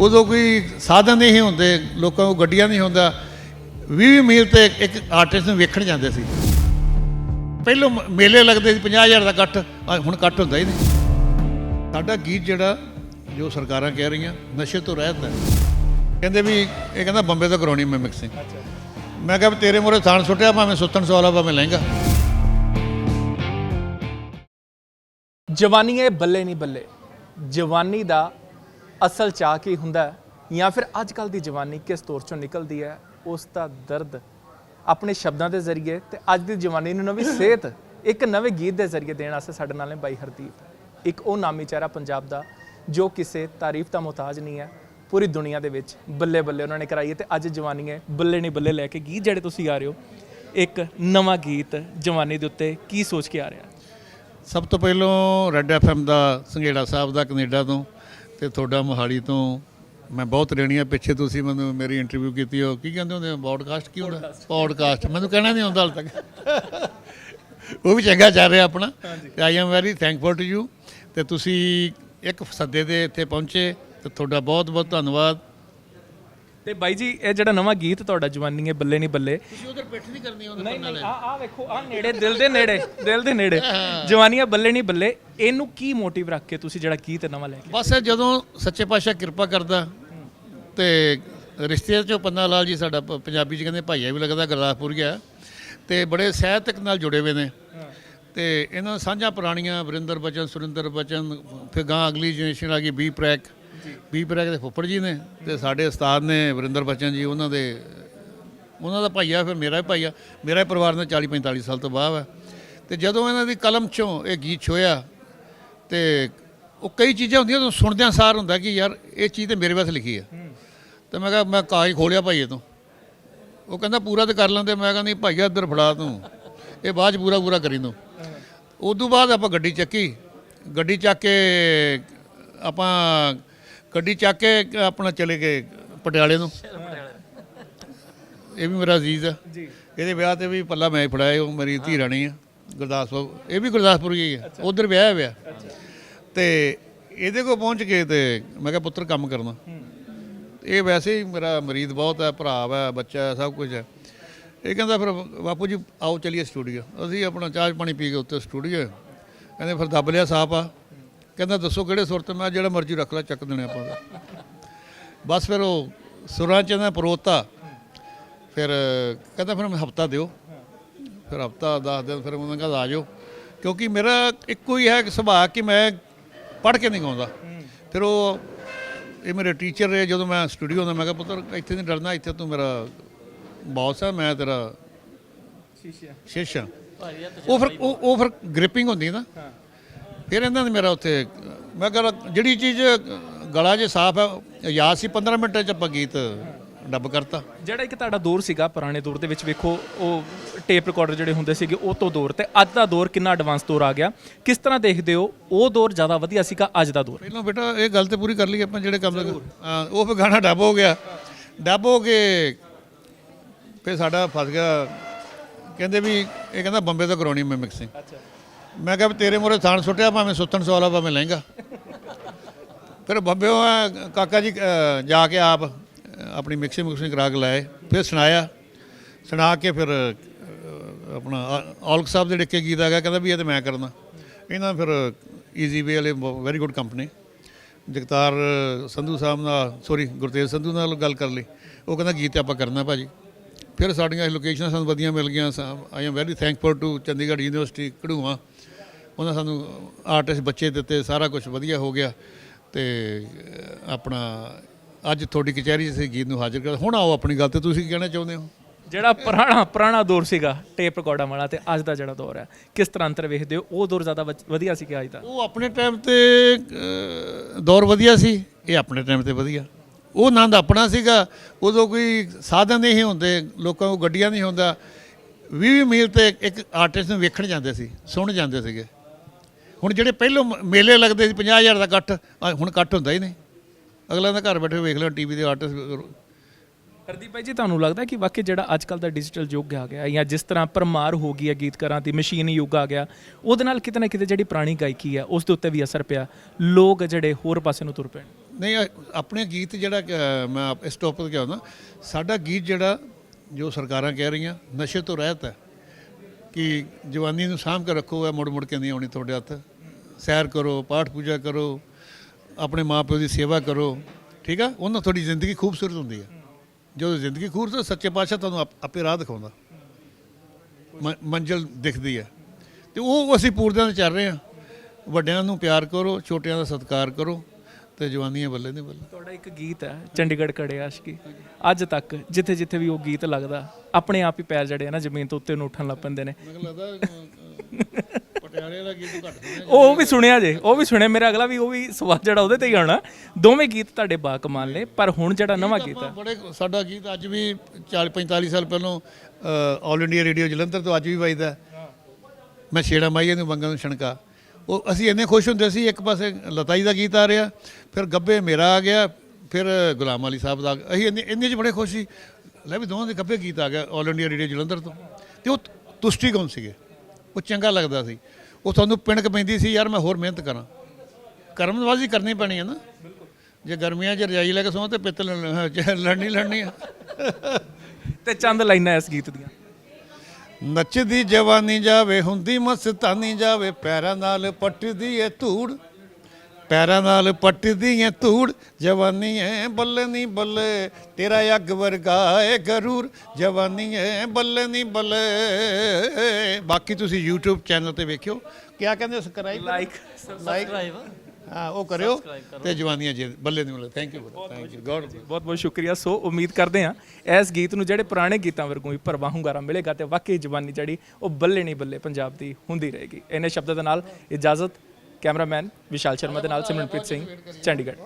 ਉਦੋਂ ਕੋਈ ਸਾਧਨ ਨਹੀਂ ਹੁੰਦੇ ਲੋਕਾਂ ਕੋਲ ਗੱਡੀਆਂ ਨਹੀਂ ਹੁੰਦਾ। 20 ਮੀਲ ਤੇ ਇੱਕ ਆਰਟਿਸਟ ਨੂੰ ਵੇਖਣ ਜਾਂਦੇ ਸੀ। ਪਹਿਲੋਂ ਮੇਲੇ ਲੱਗਦੇ ਸੀ 50000 ਦਾ ਇਕੱਠ ਹੁਣ ਇਕੱਠ ਹੁੰਦਾ ਹੀ ਨਹੀਂ। ਸਾਡਾ ਗੀਤ ਜਿਹੜਾ ਜੋ ਸਰਕਾਰਾਂ ਕਹਿ ਰਹੀਆਂ ਨਸ਼ੇ ਤੋਂ ਰਹਿਤ ਹੈ। ਕਹਿੰਦੇ ਵੀ ਇਹ ਕਹਿੰਦਾ ਬੰਬੇ ਤੋਂ ਕਰਾਉਣੀ ਮੈਂ ਮਿਕਸਿੰਗ ਮੈਂ ਕਿਹਾ ਵੀ ਤੇਰੇ ਮੋਰੇ ਥਾਣ ਸੁੱਟਿਆ ਭਾਵੇਂ ਸੁੱਤਣ ਸਵਾਲਾ ਭਾਵੇਂ ਲਹਿੰਗਾ। ਜਵਾਨੀ ਇਹ ਬੱਲੇ ਨਹੀਂ ਬੱਲੇ। ਜਵਾਨੀ ਦਾ ਅਸਲ ਚਾਹ ਕੀ ਹੁੰਦਾ ਜਾਂ ਫਿਰ ਅੱਜ ਕੱਲ ਦੀ ਜਵਾਨੀ ਕਿਸ ਤੌਰ ਚੋਂ ਨਿਕਲਦੀ ਹੈ? ਉਸ ਦਾ ਦਰਦ ਆਪਣੇ ਸ਼ਬਦਾਂ ਦੇ ਜ਼ਰੀਏ ਤੇ ਅੱਜ ਦੀ ਜਵਾਨੀ ਨੂੰ ਨਵੀਂ ਸਿਹਤ, ਇੱਕ ਨਵੇਂ ਗੀਤ ਦੇ ਜ਼ਰੀਏ ਦੇਣ ਵਾਸਤੇ ਸਾਡੇ ਨਾਲ ਨੇ ਬਾਈ ਹਰਦੀਪ। ਇੱਕ ਉਹ ਨਾਮੀ ਚਿਹਰਾ ਪੰਜਾਬ ਦਾ, ਜੋ ਕਿਸੇ ਤਾਰੀਫ ਦਾ ਮੁਹਤਾਜ ਨਹੀਂ ਹੈ। ਪੂਰੀ ਦੁਨੀਆ ਦੇ ਵਿੱਚ ਬੱਲੇ ਬੱਲੇ ਉਹਨਾਂ ਨੇ ਕਰਾਈ ਹੈ ਤੇ ਅੱਜ ਜਵਾਨੀ ਹੈ ਬੱਲੇ ਨਹੀਂ ਬੱਲੇ ਲੈ ਕੇ ਗੀਤ ਜਿਹੜੇ ਤੁਸੀਂ ਗਾ ਰਹੇ ਹੋ। ਇੱਕ ਨਵਾਂ ਗੀਤ ਜਵਾਨੀ ਦੇ ਉੱਤੇ ਕੀ ਸੋਚ ਕੇ ਆ ਰਿਹਾ? ਸਭ ਤੋਂ ਪਹਿਲਾਂ ਰੈੱਡ ਐਫਐਮ ਦਾ ਸੰਘੇੜਾ ਸਾਹਿਬ ਦਾ ਕੈਨੇਡਾ ਤੋਂ। ਤੇ ਤੁਹਾਡਾ ਮੋਹਾਲੀ ਤੋਂ ਮੈਂ ਬਹੁਤ ਰੇਣੀਆਂ ਪਿੱਛੇ ਤੁਸੀਂ ਮੈਨੂੰ ਮੇਰੀ ਇੰਟਰਵਿਊ ਕੀਤੀ ਹੋ ਕੀ ਕਹਿੰਦੇ ਹੁੰਦੇ ਪੋਡਕਾਸਟ ਕੀ ਹੁੰਦਾ? ਪੋਡਕਾਸਟ ਮੈਨੂੰ ਕਹਿਣਾ ਨਹੀਂ ਆਉਂਦਾ ਹਾਲ ਤੱਕ। ਉਹ ਵੀ ਚੰਗਾ ਚੱਲ ਰਿਹਾ ਆਪਣਾ। I am very thankful to you ਤੇ ਤੁਸੀਂ ਇੱਕ ਸੱਦੇ ਦੇ ਇੱਥੇ ਪਹੁੰਚੇ ਤੇ ਤੁਹਾਡਾ ਬਹੁਤ ਬਹੁਤ ਧੰਨਵਾਦ। ਤੇ ਬਾਈ ਜੀ ਇਹ ਜਿਹੜਾ ਨਵਾਂ ਗੀਤ ਤੁਹਾਡਾ ਜਵਾਨੀ ਹੈ ਬੱਲੇ ਨਹੀਂ ਬੱਲੇ। ਤੁਸੀਂ ਉਧਰ ਪਿੱਠ ਨਹੀਂ ਕਰਨੀ ਉਹਦੇ ਨਹੀਂ ਨਹੀਂ ਆ ਆ ਵੇਖੋ ਆ ਨੇੜੇ ਦਿਲ ਦੇ ਨੇੜੇ ਦਿਲ ਦੇ ਨੇੜੇ। ਜਵਾਨੀਆਂ ਬੱਲੇ ਨਹੀਂ ਬੱਲੇ ਇਹਨੂੰ ਕੀ ਮੋਟਿਵ ਰੱਖ ਕੇ ਤੁਸੀਂ ਜਿਹੜਾ ਗੀਤ ਨਵਾਂ ਲੈ ਕੇ ਬਸ ਜਦੋਂ ਸੱਚੇ ਪਾਤਸ਼ਾਹ ਕਿਰਪਾ ਕਰਦਾ ਤੇ ਰਿਸ਼ਤੇ ਚੋਂ ਪੰਨਾ ਲਾਲ ਜੀ ਸਾਡਾ ਪੰਜਾਬੀ ਚ ਕਹਿੰਦੇ ਭਾਈਆ ਵੀ ਲੱਗਦਾ ਗੁਰਦਾਸਪੁਰ ਗਿਆ। ਤੇ ਬੜੇ ਸਾਹਿਤਕ ਨਾਲ ਜੁੜੇ ਹੋਏ ਨੇ। ਤੇ ਇਹਨਾਂ ਸਾਂਝਾਂ ਪੁਰਾਣੀਆਂ ਵਰਿੰਦਰ ਬਚਨ ਸੁਰਿੰਦਰ ਬਚਨ ਫਿਰ ਗਾਂ ਅਗਲੀ ਜਨਰੇਸ਼ਨ ਆ ਗਈ ਬੀ ਪ੍ਰੈਕ। ਬੀ ਪ੍ਰੈਕ ਦੇ ਫੁੱਫੜ ਜੀ ਨੇ ਤੇ ਸਾਡੇ ਉਸਤਾਦ ਨੇ ਵਰਿੰਦਰ ਬਚਨ ਜੀ, ਉਹਨਾਂ ਦੇ, ਉਹਨਾਂ ਦਾ ਭਾਈਆ ਫਿਰ ਮੇਰਾ ਵੀ ਭਾਈਆ ਮੇਰਾ ਵੀ ਪਰਿਵਾਰ ਨੇ 40 45 ਸਾਲ ਤੋਂ ਬਾਅਦ ਹੈ ਤੇ ਜਦੋਂ ਇਹਨਾਂ ਦੀ ਕਲਮ ਚੋਂ ਇਹ ਗੀਤ ਛੋਇਆ ਤੇ ਉਹ ਕਈ ਚੀਜ਼ਾਂ ਹੁੰਦੀਆਂ ਤੋਂ ਸੁਣਦਿਆਂ ਸਾਰ ਹੁੰਦਾ ਕਿ ਯਾਰ ਇਹ ਚੀਜ਼ ਤੇ ਮੇਰੇ ਵਾਸਤੇ ਲਿਖੀ ਹੈ ਤੇ ਮੈਂ ਕਿਹਾ, ਮੈਂ ਕਾਗਜ਼ ਖੋਲਿਆ ਭਾਈਏ ਤੋਂ। ਉਹ ਕਹਿੰਦਾ, ਪੂਰਾ ਤੇ ਕਰ ਲੈਂਦੇ। ਮੈਂ ਕਹਿੰਦੀ, ਨਹੀਂ ਭਾਈਆ ਇੱਧਰ ਫੜਾ ਤੂੰ। ਇਹ ਬਾਅਦ ਚ ਪੂਰਾ ਪੂਰਾ ਕਰੀ ਤੂੰ। ਉਦੋਂ ਬਾਅਦ ਆਪਾਂ ਗੱਡੀ ਚੱਕੀ। ਗੱਡੀ ਚੱਕ ਕੇ ਆਪਾਂ ਗੱਡੀ ਚੱਕ ਕੇ ਆਪਣਾ ਚਲੇ ਗਏ ਪਟਿਆਲੇ ਨੂੰ ਇਹ ਵੀ ਮੇਰਾ ਅਜ਼ੀਜ਼ ਆ। ਜੀ। ਇਹਦੇ ਵਿਆਹ ਤੇ ਵੀ ਪੱਲਾ ਮੈਂ ਹੀ ਫੜਾਇਆ ਉਹ ਮੇਰੀ ਧੀ ਰਾਣੀ ਆ ਗੁਰਦਾਸਪੁਰ। ਇਹ ਵੀ ਗੁਰਦਾਸਪੁਰ ਹੀ ਆ। ਉਧਰ ਵਿਆਹ ਹੋਇਆ। ਤੇ ਇਹਦੇ ਕੋਲ ਪਹੁੰਚ ਕੇ ਤੇ ਮੈਂ ਕਿਹਾ ਪੁੱਤਰ ਕੰਮ ਕਰਨਾ। ਇਹ ਵੈਸੇ ਹੀ ਮੇਰਾ ਮਰੀਦ ਬਹੁਤ ਹੈ ਭਰਾ ਹੈ ਬੱਚਾ ਹੈ ਸਭ ਕੁਝ ਹੈ ਇਹ ਕਹਿੰਦਾ ਫਿਰ ਬਾਪੂ ਜੀ ਆਓ ਚਲੀਏ ਸਟੂਡੀਓ ਅਸੀਂ ਆਪਣਾ ਚਾਹ ਪਾਣੀ ਪੀ ਕੇ ਉੱਤੇ ਸਟੂਡੀਓ ਕਹਿੰਦੇ ਫਿਰ ਦੱਬ ਲਿਆ ਸਾਪ ਆ। ਕਹਿੰਦਾ ਦੱਸੋ ਕਿਹੜੇ ਸੁਰ ਤੇ? ਮੈਂ ਜਿਹੜਾ ਮਰਜ਼ੀ ਰੱਖ ਲੈ ਚੱਕ ਦੇਣੇ ਆਪਾਂ ਤਾਂ। ਬਸ ਫਿਰ ਉਹ ਸੁਰਾਂ ਚ ਨਾ ਪਰੋਤਾ। ਫਿਰ ਕਹਿੰਦਾ ਫਿਰ ਮੈਂ ਹਫਤਾ ਦਿਓ। ਫਿਰ ਹਫਤਾ 10 ਦਿਨ ਫਿਰ ਉਹਨਾਂ ਕਹਿੰਦਾ ਆ ਜਾਓ। ਕਿਉਂਕਿ ਮੇਰਾ ਇੱਕੋ ਹੀ ਹੈ ਕਿ ਸੁਭਾਅ ਕਿ ਮੈਂ ਪੜ੍ਹ ਕੇ ਨਹੀਂ ਗਾਉਂਦਾ। ਫਿਰ ਉਹ ਇਹ ਮੇਰੇ ਟੀਚਰ ਰਹੇ ਜਦੋਂ ਮੈਂ ਸਟੂਡੀਓ ਹੁੰਦਾ ਮੈਂ ਕਿਹਾ ਪੁੱਤਰ ਇੱਥੇ ਨਹੀਂ ਡਰਨਾ ਇੱਥੇ ਤੂੰ ਮੇਰਾ ਬੌਸ ਹੈ ਮੈਂ ਤੇਰਾ ਸ਼ੀਸ਼ਾ। ਸ਼ਿਸ਼। ਉਹ ਫਿਰ ਉਹ ਉਹ ਫਿਰ ਗ੍ਰਿਪਿੰਗ ਹੁੰਦੀ ਨਾ। ਫਿਰ ਇਹਨਾਂ ਨੇ ਮੇਰਾ ਉੱਥੇ ਮੈਂ ਕਿਹਾ ਜਿਹੜੀ ਚੀਜ਼ ਗਲਾ ਜੇ ਸਾਫ਼ ਹੈ ਯਾਦ ਸੀ 15 ਮਿੰਟਾਂ ਚ ਆਪਾਂ ਗੀਤ ਡੱਬ ਕਰਤਾ। ਜਿਹੜਾ ਇੱਕ ਤੁਹਾਡਾ ਦੌਰ ਸੀਗਾ ਪੁਰਾਣੇ ਦੌਰ ਦੇ ਵਿੱਚ ਵੇਖੋ ਉਹ ਟੇਪ ਰਿਕਾਰਡਰ ਜਿਹੜੇ ਹੁੰਦੇ ਸੀਗੇ ਉਹ ਤੋਂ ਦੌਰ ਤੇ ਅੱਜ ਦਾ ਦੌਰ ਕਿੰਨਾ ਐਡਵਾਂਸ ਦੌਰ ਆ ਗਿਆ। ਕਿਸ ਤਰ੍ਹਾਂ ਦੇਖਦੇ ਹੋ ਉਹ ਦੌਰ ਜ਼ਿਆਦਾ ਵਧੀਆ ਸੀਗਾ ਅੱਜ ਦਾ ਦੌਰ? ਪਹਿਲਾਂ ਬੇਟਾ ਇਹ ਗੱਲ ਤੇ ਪੂਰੀ ਕਰ ਲਈ ਆਪਾਂ ਜਿਹੜੇ ਕੰਮ ਹਾਂ ਉਹ ਫਿਰ ਗਾਣਾ ਡੱਬ ਹੋ ਗਿਆ। ਡੱਬ ਹੋ ਕੇ ਫਿਰ ਸਾਡਾ ਫਸ ਗਿਆ। ਕਹਿੰਦੇ ਵੀ ਇਹ ਕਹਿੰਦਾ ਬੰਬੇ ਤੋਂ ਕਰਾਉਣੀ ਮੈਂ ਮਿਕਸਿੰਗ ਅੱਛਾ। ਮੈਂ ਕਿਹਾ ਵੀ ਤੇਰੇ ਮੋਰੇ ਥਾਣ ਸੁੱਟਿਆ, ਭਾਵੇਂ ਸੁੱਤਣ ਸਵਾਲਾ ਭਾਵੇਂ ਲਹਿੰਗਾ। ਫਿਰ ਬੰਬਿਓ ਕਾਕਾ ਜੀ ਜਾ ਕੇ ਆਪ ਆਪਣੀ ਮਿਕਸਿੰਗ ਮਿਕਸਿੰਗ ਕਰਾ ਕੇ ਲਾਏ, ਫਿਰ ਸੁਣਾਇਆ। ਸੁਣਾ ਕੇ ਫਿਰ ਆਪਣਾ ਆ- ਔਲਖ ਸਾਹਿਬ ਦੇ ਡਿੱਕੇ ਗੀਤ ਆ ਗਿਆ, ਕਹਿੰਦਾ ਵੀ ਇਹ ਤੇ ਮੈਂ ਕਰਨਾ। ਇਹਨਾਂ ਫਿਰ ਈਜ਼ੀ ਵੇ ਵਾਲੇ very good company Jagtar Sandhu sahib ਨਾਲ ਸੋਰੀ ਗੁਰਤੇਜ ਸੰਧੂ ਨਾਲ ਗੱਲ ਕਰ ਲਈ। ਉਹ ਕਹਿੰਦਾ ਗੀਤ ਆਪਾਂ ਕਰਨਾ ਭਾਜੀ। ਫਿਰ ਸਾਡੀਆਂ ਲੋਕੇਸ਼ਨਾਂ ਸਾਨੂੰ ਵਧੀਆ ਮਿਲ ਗਈਆਂ I am very thankful to Chandigarh university ਕਢੂਆ ਉਹਨਾਂ ਸਾਨੂੰ ਆਰਟਿਸਟ ਬੱਚੇ ਦਿੱਤੇ ਸਾਰਾ ਕੁਝ ਵਧੀਆ ਹੋ ਗਿਆ। ਤੇ ਆਪਣਾ ਅੱਜ ਤੁਹਾਡੀ ਕਚਹਿਰੀ 'ਚ ਅਸੀਂ ਗੀਤ ਨੂੰ ਹਾਜ਼ਰ ਕਰ ਹੁਣ ਆਓ ਆਪਣੀ ਗੱਲ ਤੇ ਤੁਸੀਂ ਕੀ ਕਹਿਣਾ ਚਾਹੁੰਦੇ ਹੋ? ਜਿਹੜਾ ਪੁਰਾਣਾ ਪੁਰਾਣਾ ਦੌਰ ਸੀਗਾ ਟੇਪ ਰਿਕਾਰਡਾਂ ਵਾਲਾ ਤੇ ਅੱਜ ਦਾ ਜਿਹੜਾ ਦੌਰ ਹੈ ਕਿਸ ਤਰ੍ਹਾਂ ਅੰਤਰ ਵੇਖਦੇ ਹੋ? ਉਹ ਦੌਰ ਜ਼ਿਆਦਾ ਵਧ- ਵਧੀਆ ਸੀ ਕਿ ਅੱਜ ਦਾ? ਉਹ ਆਪਣੇ ਟਾਈਮ ਤੇ ਦੌਰ ਵਧੀਆ ਸੀ ਇਹ ਆਪਣੇ ਟਾਈਮ ਤੇ ਵਧੀਆ। ਉਹ ਆਨੰਦ ਆਪਣਾ ਸੀਗਾ, ਉਦੋਂ ਕੋਈ ਸਾਧਨ ਨਹੀਂ ਹੁੰਦੇ, ਲੋਕਾਂ ਕੋਲ ਗੱਡੀਆਂ ਨਹੀਂ ਹੁੰਦਾ 20 ਮੀਲ ਤੇ ਇੱਕ ਆਰਟਿਸਟ ਨੂੰ ਵੇਖਣ ਜਾਂਦੇ ਸੀ, ਸੁਣ ਜਾਂਦੇ ਸੀਗੇ। ਹੁਣ ਜਿਹੜੇ ਪਹਿਲੋਂ ਮ- ਮੇਲੇ ਲੱਗਦੇ ਸੀ 50000 ਦਾ ਇਕੱਠ ਹੁਣ ਇਕੱਠ ਹੁੰਦਾ ਹੀ ਨਹੀਂ। ਅਗਲਾ ਦਾ ਘਰ ਬੈਠੇ ਵੇਖ ਲਿਆ ਟੀਵੀ ਦੇ ਆਰਟਿਸਟ ਹਰਦੀਪ ਭਾਈ ਜੀ, ਤੁਹਾਨੂੰ ਲੱਗਦਾ ਕਿ ਵਾਕਈ ਜਿਹੜਾ ਅੱਜ ਕੱਲ ਦਾ ਡਿਜੀਟਲ ਯੁੱਗ ਆ ਗਿਆ, ਜਾਂ ਜਿਸ ਤਰ੍ਹਾਂ ਪਰਮਾਰ ਹੋ ਗਈ ਹੈ ਗੀਤਕਾਰਾਂ ਦੀ ਮਸ਼ੀਨ ਯੁੱਗ ਆ ਗਿਆ, ਉਹਦੇ ਨਾਲ ਕਿਤੇ ਨਾ ਕਿਤੇ ਜਿਹੜੀ ਪੁਰਾਣੀ ਗਾਇਕੀ ਹੈ ਉਸ ਦੇ ਉੱਤੇ ਵੀ ਅਸਰ ਪਿਆ। ਲੋਕ ਜਿਹੜੇ ਹੋਰ ਪਾਸੇ ਨੂੰ ਤੁਰ ਪੈਣ ਨਹੀਂ ਆਪਣੇ ਗੀਤ ਜਿਹੜਾ ਮੈਂ ਆਪ- ਇਸ ਟੌਪਿਕ ਤੇ ਆਉਂਦਾ ਸਾਡਾ ਗੀਤ ਜਿਹੜਾ ਜੋ ਸਰਕਾਰਾਂ ਕਹਿ ਰਹੀਆਂ, ਨਸ਼ੇ ਤੋਂ ਰਹਿਤ ਹੈ, ਕਿ ਜਵਾਨੀ ਨੂੰ ਸਾਂਭ ਕੇ ਰੱਖੋ, ਇਹ ਮੁੜ ਮੁੜ ਕੇ ਨਹੀਂ ਆਉਣੀ ਤੁਹਾਡੇ ਹੱਥ। ਸੈਰ ਕਰੋ, ਪਾਠ ਪੂਜਾ ਕਰੋ, ਆਪਣੇ ਮਾਪਿਓ ਦੀ ਸੇਵਾ ਕਰੋ, ਠੀਕ ਆ? ਉਹਨਾਂ ਤੁਹਾਡੀ ਜ਼ਿੰਦਗੀ ਖੂਬਸੂਰਤ ਹੁੰਦੀ ਹੈ। ਜਦੋਂ ਜ਼ਿੰਦਗੀ ਖੂਬਸੂਰਤ ਸੱਚੇ ਪਾਤਸ਼ਾਹ ਤੁਹਾਨੂੰ ਆਪ- ਆਪੇ ਰਾਹ ਦਿਖਾਉਂਦਾ। ਮ- ਮੰਜ਼ਿਲ ਦਿਖਦੀ ਹੈ। ਤੇ ਉਹ ਅਸੀਂ ਪੂਰਦਿਆਂ ਤੇ ਚੱਲ ਰਹੇ ਹਾਂ। ਵੱਡਿਆਂ ਨੂੰ ਪਿਆਰ ਕਰੋ, ਛੋਟਿਆਂ ਦਾ ਸਤਿਕਾਰ ਕਰੋ। ਤੇ ਜਵਾਨੀਆਂ ਬੱਲੇ ਨਹੀਂ ਬੱਲੇ। ਤੁਹਾਡਾ ਇੱਕ ਗੀਤ ਹੈ ਚੰਡੀਗੜ੍ਹ ਕੜੇ ਆਸ਼ਕੀ। ਅੱਜ ਤੱਕ ਜਿੱਥੇ ਜਿੱਥੇ ਵੀ ਉਹ ਗੀਤ ਲੱਗਦਾ ਆਪਣੇ ਆਪ ਹੀ ਪੈਰ ਜੜੇ ਆ ਨਾ ਜ਼ਮੀਨ ਤੋਂ ਉੱਤੇ ਨੂੰ ਉੱਠਣ ਲੱਗ ਪੈਂਦੇ ਨੇ। ਮੈਨੂੰ ਲੱਗਦਾ ਪਟਿਆਲੇ ਵਾਲਾ ਗੀਤ ਘੱਟ ਸੁਣਿਆ ਉਹ ਵੀ ਸੁਣਿਆ ਜੇ ਉਹ ਵੀ ਸੁਣਿਆ ਮੇਰਾ ਅਗਲਾ ਵੀ ਉਹ ਵੀ ਸਵਾਲ ਜਿਹੜਾ ਉਹਦੇ ਤੇ ਹੀ ਆਉਣਾ। ਦੋਵੇਂ ਗੀਤ ਤੁਹਾਡੇ ਬਾ ਕਮਾਲ ਨੇ ਪਰ ਹੁਣ ਜਿਹੜਾ ਨਵਾਂ ਗੀਤ ਹੈ। ਬੜੇ ਸਾਡਾ ਗੀਤ ਅੱਜ ਵੀ 40 45 ਸਾਲ ਪਹਿਲਾਂ ਆਲ ਇੰਡੀਆ ਰੇਡੀਓ ਜਲੰਧਰ ਤੋਂ ਅੱਜ ਵੀ ਵੱਜਦਾ। ਮੈਂ ਛੇੜਾ ਮਾਈਏ ਨੂੰ ਬੰਗਾਂ ਨੂੰ ਛਣਕਾ। ਉਹ ਅਸੀਂ ਇੰਨੇ ਖੁਸ਼ ਹੁੰਦੇ ਸੀ, ਇੱਕ ਪਾਸੇ ਲਤਾਈ ਦਾ ਗੀਤ ਆ ਰਿਹਾ, ਫਿਰ ਗੱਬੇ ਮੇਰਾ ਆ ਗਿਆ, ਫਿਰ ਗੁਲਾਮ ਅਲੀ ਸਾਹਿਬ ਦਾ ਆ ਗਿਆ। ਅਸੀਂ ਇੰਨੇ ਇੰਨੇ ਚ ਬੜੇ ਖੁਸ਼ ਸੀ। ਲੈ ਵੀ ਦੋਵਾਂ ਦੇ ਗੱਬੇ ਗੀਤ ਆ ਗਿਆ ਆਲ ਇੰਡੀਆ ਰੇਡੀਓ ਜਲੰਧਰ ਤੋਂ। ਤੇ ਉਹ ਤੁਸ਼ਟੀਕੌਣ ਸੀਗੇ? ਉਹ ਚੰਗਾ ਲੱਗਦਾ ਸੀ। ਉਹ ਤੁਹਾਨੂੰ ਪਿਣਕ ਪੈਂਦੀ ਸੀ, ਯਾਰ ਮੈਂ ਹੋਰ ਮਿਹਨਤ ਕਰਾਂ। ਕਰਮਵਾਜ਼ੀ ਕਰਨੀ ਪੈਣੀ ਹੈ ਨਾ। ਜੇ ਗਰਮੀਆਂ 'ਚ ਰਜਾਈ ਲੈ ਕੇ ਸੌਂ ਤੇ ਪਿੱਤ ਲੜਨੀ ਲੜਨੀ ਆ। ਤੇ ਚੰਦ ਲਾਈਨਾਂ ਇਸ ਗੀਤ ਦੀਆਂ। ਨੱਚਦੀ ਜਵਾਨੀ ਜਾਵੇ ਹੁੰਦੀ ਮਸਤਾਨੀ ਜਾਵੇ ਪੈਰਾਂ ਨਾਲ ਪੱਟਦੀ ਏ ਧੂੜ। ਪੈਰਾਂ ਨਾਲ ਪੱਟਦੀ ਏ ਧੂੜ ਜਵਾਨੀ ਏ ਬੱਲੇ ਨਹੀਂ ਬੱਲੇ ਤੇਰਾ ਅੱਗ ਵਰਗਾ ਏ ਗਰੂਰ। ਜਵਾਨੀ ਏ ਬੱਲੇ ਨਹੀਂ ਬੱਲੇ। ਬਾਕੀ ਤੁਸੀਂ YouTube ਚੈਨਲ ਤੇ ਵੇਖਿਓ। ਕਿਆ ਕਹਿੰਦੇ ਸਬਸਕ੍ਰਾਈਬ ਲਾਈਕ ਲਾਈਕ ਹਾਂ ਉਹ ਕਰਿਓ ਤੇ ਜਵਾਨੀਆਂ ਜੀ ਬੱਲੇ ਨਹੀਂ ਬੱਲੇ thank you thank you god ਬਹੁਤ ਬਹੁਤ ਸ਼ੁਕਰੀਆ। ਸੋ ਉਮੀਦ ਕਰਦੇ ਹਾਂ ਇਸ ਗੀਤ ਨੂੰ ਜਿਹੜੇ ਪੁਰਾਣੇ ਗੀਤਾਂ ਵਰਗੂ ਹੀ ਭਰਵਾਂ ਹੁੰਗਾਰਾ ਮਿਲੇਗਾ ਤੇ ਵਾਕਈ ਜਵਾਨੀ ਜਿਹੜੀ ਉਹ ਬੱਲੇ ਨਹੀਂ ਬੱਲੇ ਪੰਜਾਬ ਦੀ ਹੁੰਦੀ ਰਹੇਗੀ। ਇਹਨੇ ਸ਼ਬਦਾਂ ਦੇ ਨਾਲ ਇਜਾਜ਼ਤ ਕੈਮਰਾਮੈਨ ਵਿਸ਼ਾਲ ਸ਼ਰਮਾ ਦੇ ਨਾਲ ਸਿਮਰਨਪ੍ਰੀਤ ਸਿੰਘ ਚੰਡੀਗੜ੍ਹ।